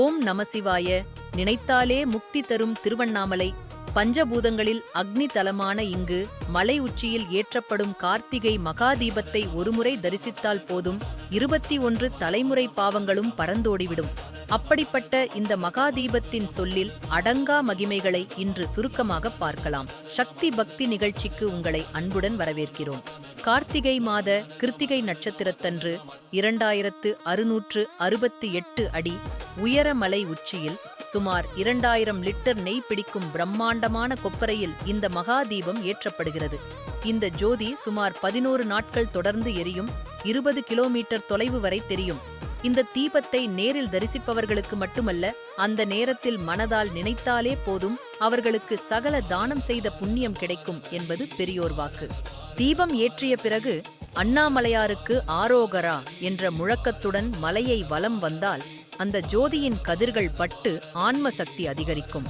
ஓம் நமசிவாய நினைத்தாலே முக்தி தரும் திருவண்ணாமலை. பஞ்சபூதங்களில் அக்னி தலமான இங்கு மலை உச்சியில் ஏற்றப்படும் கார்த்திகை மகாதீபத்தை ஒருமுறை தரிசித்தால் போதும் இருபத்தி ஒன்று தலைமுறை பாவங்களும் பறந்தோடிவிடும். அப்படிப்பட்ட இந்த மகாதீபத்தின் சொல்லில் அடங்கா மகிமைகளை இன்று சுருக்கமாக பார்க்கலாம். சக்தி பக்தி நிகழ்ச்சிக்கு உங்களை அன்புடன் வரவேற்கிறோம். கார்த்திகை மாத கிருத்திகை நட்சத்திரத்தன்று இரண்டாயிரத்து அறுநூற்று அறுபத்தி எட்டு அடி உயர மலை உச்சியில் சுமார் இரண்டாயிரம் லிட்டர் நெய் பிடிக்கும் பிரம்மாண்டமான கொப்பரையில் இந்த மகாதீபம் ஏற்றப்படுகிறது. இந்த ஜோதி சுமார் பதினோரு நாட்கள் தொடர்ந்து எரியும் இருபது கிலோமீட்டர் தொலைவு வரை தெரியும். இந்த தீபத்தை நேரில் தரிசிப்பவர்களுக்கு மட்டுமல்ல அந்த நேரத்தில் மனதால் நினைத்தாலே போதும் அவர்களுக்கு சகல தானம் செய்த புண்ணியம் கிடைக்கும் என்பது பெரியோர் வாக்கு. தீபம் ஏற்றிய பிறகு அண்ணாமலையாருக்கு ஆரோகரா என்ற முழக்கத்துடன் மலையை வலம் வந்தால் அந்த ஜோதியின் கதிர்கள் பட்டு ஆன்ம சக்தி அதிகரிக்கும்.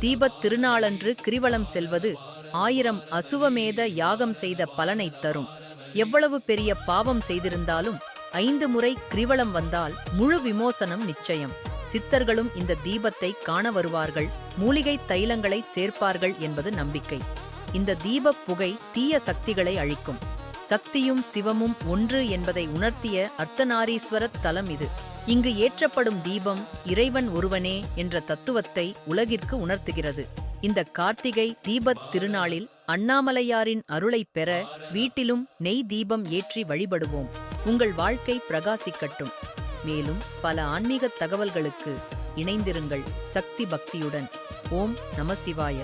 தீபத் திருநாளன்று கிரிவலம் செல்வது ஆயிரம் அசுவமேத யாகம் செய்த பலனைத் தரும். எவ்வளவு பெரிய பாவம் செய்திருந்தாலும் ஐந்து முறை கிரிவலம் வந்தால் முழு விமோசனம் நிச்சயம். சித்தர்களும் இந்த தீபத்தை காண வருவார்கள். மூலிகை தைலங்களை சேர்ப்பார்கள் என்பது நம்பிக்கை. இந்த தீபப் புகை தீய சக்திகளை அழிக்கும். சக்தியும் சிவமும் ஒன்று என்பதை உணர்த்திய அர்த்தநாரீஸ்வரத் தலம் இது. இங்கு ஏற்றப்படும் தீபம் இறைவன் ஒருவனே என்ற தத்துவத்தை உலகிற்கு உணர்த்துகிறது. இந்த கார்த்திகை தீபத் திருநாளில் அண்ணாமலையாரின் அருளைப் பெற வீட்டிலும் நெய் தீபம் ஏற்றி வழிபடுவோம். உங்கள் வாழ்க்கை பிரகாசிக்கட்டும். மேலும் பல ஆன்மீக தகவல்களுக்கு இணைந்திருங்கள் சக்தி பக்தியுடன். ஓம் நமசிவாய